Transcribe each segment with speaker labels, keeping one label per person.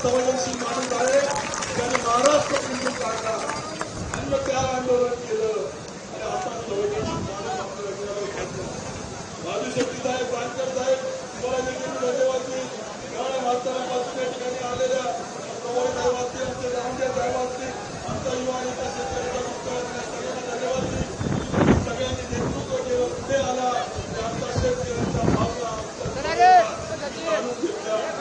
Speaker 1: संवेदनशील माणूस आहे त्याने महाराष्ट्र पिंडून काढला आणि त्या आंदोलन केलं आणि आता संवेदनशील माणूस आपल्या रचनावर घेतला राजू शेट्टी साहेब जानकर साहेब तुम्हाला देखील धन्यवादी देईन वाचताना पासून या ठिकाणी आलेल्या प्रभावी साहेब असतील आमचे साहेब असतील आमचा युवा नेता शेतकऱ्याचा मुख्य सगळ्यांना धन्यवाद देईन तुम्ही सगळ्यांनी नेतृत्व केलं पुढे आला आणि आमचा शेतकऱ्यांचा भावना आमचा जाणून घेतला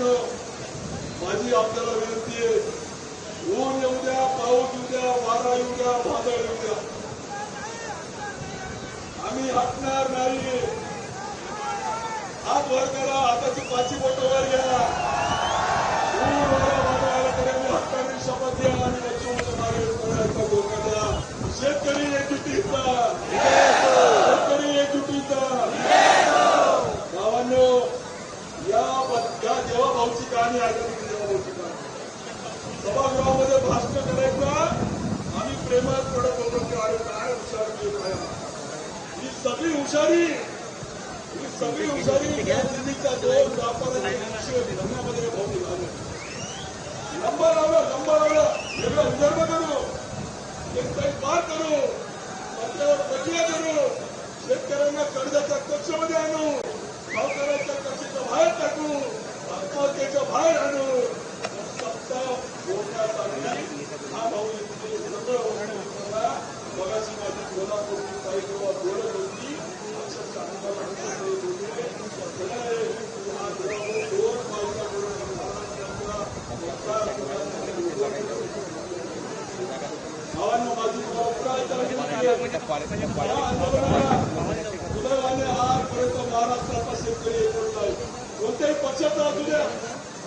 Speaker 1: भावांनो माझी आपल्याला विनंती आहे. ऊन येऊ द्या पाऊस येऊ द्या वारा येऊ द्या वादळ येऊ द्या. आम्ही हटणार नाही. हात वर करा हाताची पाची बोट वर घ्या. ऊन वारा वादळ आला तरी आम्ही हटणार शपथ घ्या आणि लक्ष्मण मागे करण्याचा धोका द्या शेतकरी एकजुटीचा शेतकरी एकजुटीचा भावांनो या या जेव्हा भाऊची कहाणी ऐकली की जेव्हा भाऊची कहाणी सभागृहामध्ये भाषण करायचं आम्ही प्रेमात पडत होतो की अरे काय हुशार की काय ही सगळी हुशारी. ही सगळी हुशारी या दोन व्यापाराच्या विषय भाऊ निघाले लंबा लावलं लंबा लावलं एवढं विदर्भ करू. एक पार करू. आपल्यावर प्रक्रिया करू. शेतकऱ्यांना कर्जाच्या कक्षामध्ये आणू सावकाराच्या कक्षेच्या बाहेर टाकू आत्महत्येच्या बाहेर आणू सत्ता बोलण्यासाठी हा भाऊ इथे सगळं होणार मगाशी माझी कोल्हापूरची काही जेव्हा बोलत होती अक्षरशः अंगाला अंगात येत होते. त्याला हे हा देवावर दोन बाजूला बोलून भावांनो माझी तुम्हाला पुन्हा एकदा विनंती आहे. या आंदोलनाला सुदैवाने आजपर्यंत महाराष्ट्राचा शेतकरी एकवटला कोणत्याही पक्षाचा असू द्या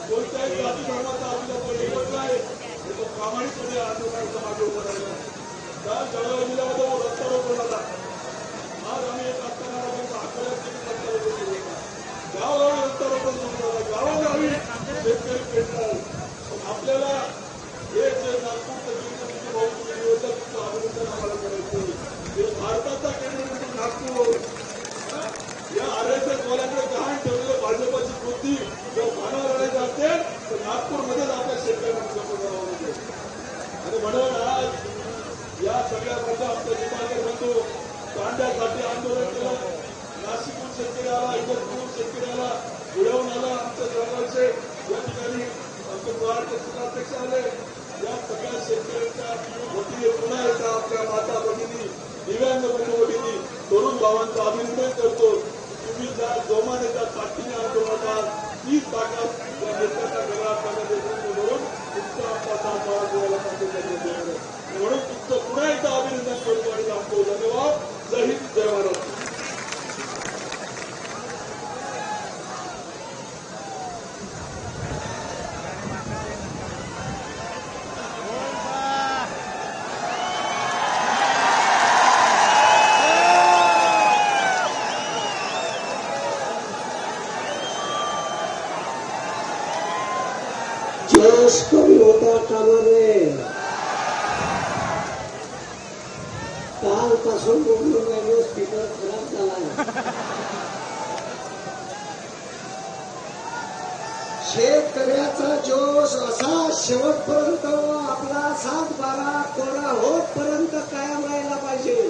Speaker 1: कोणत्याही जाती धर्माचा असू द्या तो एकवटला आणि तो प्रामाणिकपणे मागे उभा राहिला त्या जळगाव जिल्ह्यामध्ये झाला आज आम्ही एक असताना शेतकरी पेटला आपल्याला हे जे नागपूर तहसीलचे भाऊ तुम्ही निवडलं तुमचं अभिनंदन आम्हाला करायचं हे भारताचा केंद्र म्हणून नागपूर हा? या आर एस एस वाल्याकडे गहाण ठेवलेलं भाजपाची कृती जर भांडवल आणायचं असेल तर नागपूरमध्येच आपल्या शेतकऱ्यांना जमा लागेल आणि म्हणून आज या सगळ्या बंधू आमचे निपाकर बंधू कांद्यासाठी आंदोलन केलं. नाशिकहून शेतकरी आला इगतपूरहून शेतकरी आला धुळ्याहून आला आमच्या जळगावचे या ठिकाणी आमचे महाराष्ट्र जिल्हाध्यक्ष आले. या सगळ्या शेतकऱ्यांच्या वतीने पुन्हा एकदा आपल्या माता भगिनी दिव्यांग बंधू भगिनी तरुण भावांचं अभिनंदन करतो तुम्ही ज्या जोमाने त्या ताकदीने आंदोलनात तीच ताकद या नेत्याच्या घरात नेतृत्व करून तुमचा आपला साथ बाळा देवाला सांगतो त्याच्या म्हणून तुमचं पुन्हा एकदा अभिनंदन करतो आणि सांगतो धन्यवाद जय हिंद जय महाराष्ट्र
Speaker 2: जोश कमी होता कामा नये कालपासून बोलून राहिलो स्पीकर खराब झालाय शेतकऱ्याचा जोश असा शेवटपर्यंत आपला सात बारा कोरा होतपर्यंत कायम राहिला पाहिजे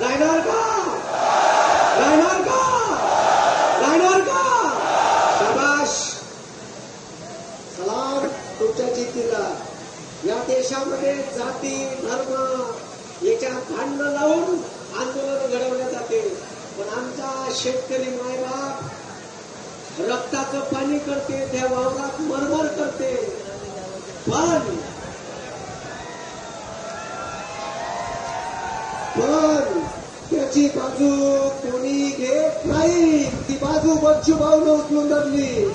Speaker 2: राहणार का राहणार का राहणार का शाबाश सलाम जिद्दीला या देशामध्ये जाती धर्म याच्यात भांडणं लावून आंदोलन घडवले जाते. पण आमचा शेतकरी मायबाप रक्ताचं पाणी करते त्या वावरात मरमर करते. पण पण त्याची बाजू कोणी घेत नाही. ती बाजू बच्चू भाऊनं उचलून धरली.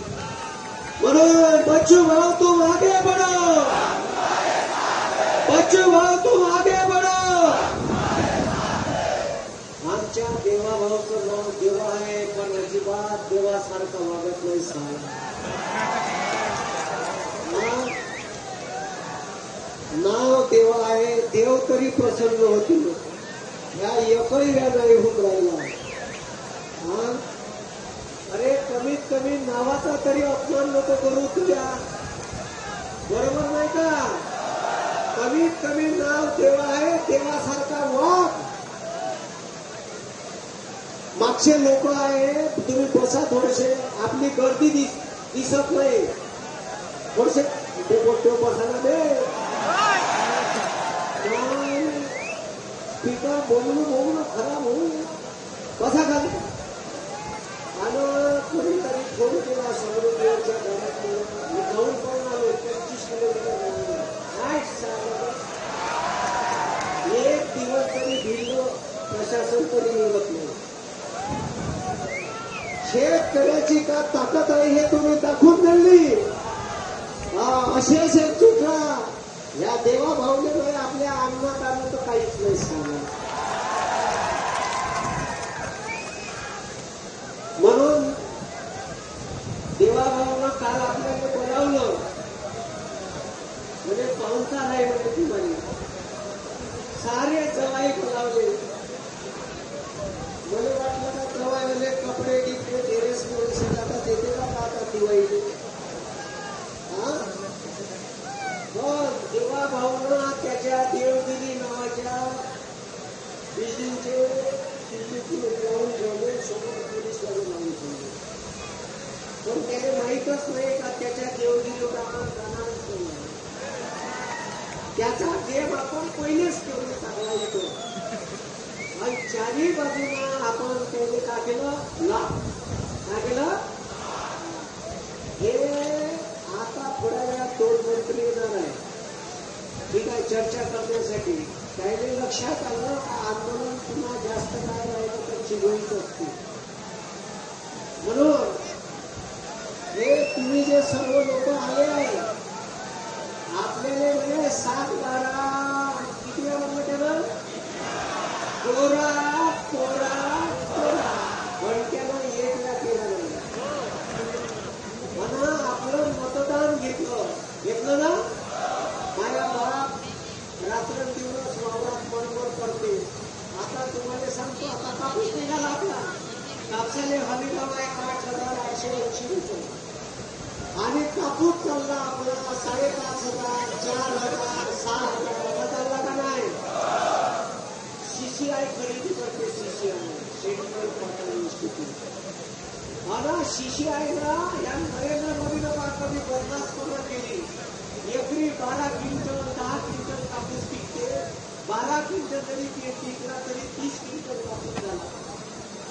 Speaker 2: म्हणून बच्चू भाऊ तुम आगे बढ़ो बच्चू भाऊ तुम आगे बढ़ो आमच्या देवा भाऊचं नाव देवा आहे पण अजिबात देवासारखं वागत नाही साला नाव- नाव देवा आहे देव तरी प्रसन्न होतील. या एकही व्या नाही होऊन राहिला. हा? कमीत कमी नावाचा तरी अपमान नको करू तुझ्या. बरोबर नाही का? कमीत कमी नाव देवा आहे देवासारखा वाघ मागचे लोक आहे तुम्ही बसा थोडेसे. आपली गर्दी दिस दिसत नाही. थोडेसे ते गोष्ट बसायला दे. स्पीकर बोलून बोलून खराब होऊ बसा खाली. कोणीतरी फोन केला मी जाऊन पाहून आलो पंचवीस किलोमीटर जाऊन. काय एक दिवस तरी प्रशासन तरी नाही. शेतकऱ्याची का ताकद आहे हे तुम्ही दाखवून दिली. हा असे असे चुका या देवा भावनेमुळे आपल्या अंगणात आलं तर काहीच नाही सांगा म्हणून देवाभावानं काल आपल्याला बोलावलं म्हणजे पाहुणचार आहे म्हणजे ती म्हणे सारे जवाई बोलावले मला वाटलं का जवाई म्हणजे कपडे गिपडे टेरेस वर जातात येते का का आता दिवाळी हा देवा भाऊनं त्याच्या देवगिरी नावाच्या बिल्डिंगचे दिल्लीतून लावून ठेवले समोर पोलीस वाले लावून ठेवले पण त्याला माहीतच नाही का त्याच्या देवगिरीवर आपण जाणारच नाही त्याचा गेम आपण पहिलेच करून चांगला येतो. आणि चारही बाजूला आपण त्याने का केलं? लाभ. का केलं हे आता थोड्या वेळात दोन मंत्री येणार आहे. ठीक आहे चर्चा करण्यासाठी त्याने लक्षात आलं आंदोलन पुन्हा जास्त काय राहिलं तर चिघळीच असते म्हणून हे तुम्ही जे सर्व लोक आले आहे आपल्याला म्हणजे सात बारा किती वेळा म्हणलं त्यानं कोरा कोरा घंट्यानं एक वेळा केला नाही म्हणा आपलं मतदान घेतलं घेतलं ना माझ्या बाप रात्रंदिवस वावरात बरोबर करते आता तुम्हाला सांगतो आता कापूस निघाला आपला कापसाले हमी भाव आहे आठ हजार आठशे ऐंशी रुपये आणि कापूस चालला आपला साडेपाच हजार चार हजार सात हजार चालला का नाही? सीसीआय खरेदी करते सीसीआय सेंट्रल कॉटन इन्स्टिट्यूट मला सीसीआयला या नरेंद्र मोदीनं पहा कमी बदलास्तपणा केली. एकरी बारा क्विंटल दहा क्विंटल कापूस पिकते. बारा क्विंटल जरी पिकला तरी तीस क्विंटल कापूस झाला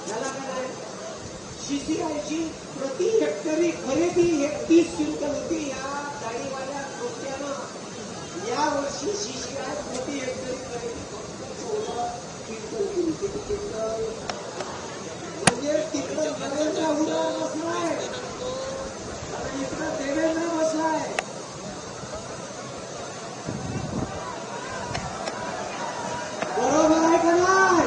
Speaker 2: झाला का नाही सीसीआयची प्रति हेक्टरी खरेदी हे तीस क्विंटल होती या गाडीवाल्या कोट्यानं या वर्षी सीसीआय प्रति हेक्टरी खरेदी फक्त चौदा क्विंटल केली किती क्विंटल म्हणजे तिकडं नरेंद्र उडा बसलाय. आणि इकडं देवेंद्र बसलाय बरोबर आहे का नाही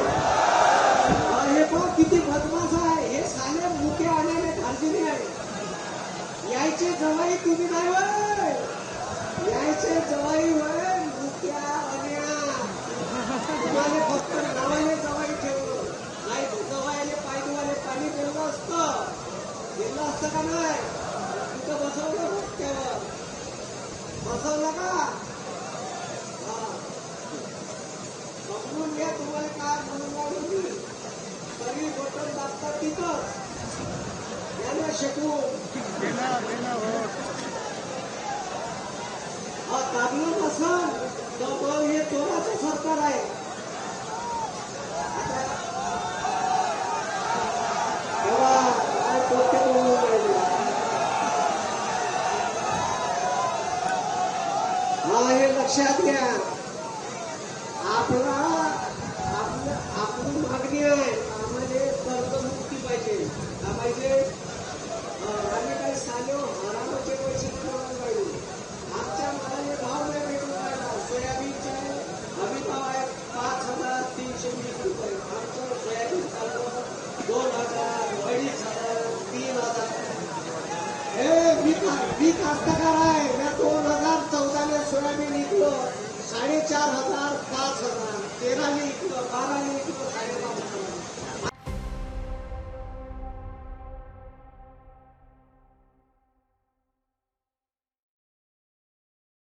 Speaker 2: हा, हे पण किती बदमाश आहे हे साले मुके आलेले खालची आहे यायचे जवाई तुम्ही नाही वय यायचे जवाई वय मुक्या तुम्हाला फक्त नावाने जवाई ठेवलं. नाही तर जवायले पायदुवाले पाणी दिलं असतं. दिलं असतं का नाही? तिथं बसवलं रस्त्यावर बसवलं का? घ्या तुम्हाला काय म्हणून राहिलो बटन तिथं याला शिकवून हा दाबलं नसल हे चोराचं सरकार मी कास्तकार आहे. मी दोन हजार चौदाने सोयाबीन विकलं साडेचार हजार पाच हजार. तेराने विकलं बाराने विकलं साडेपाच हजार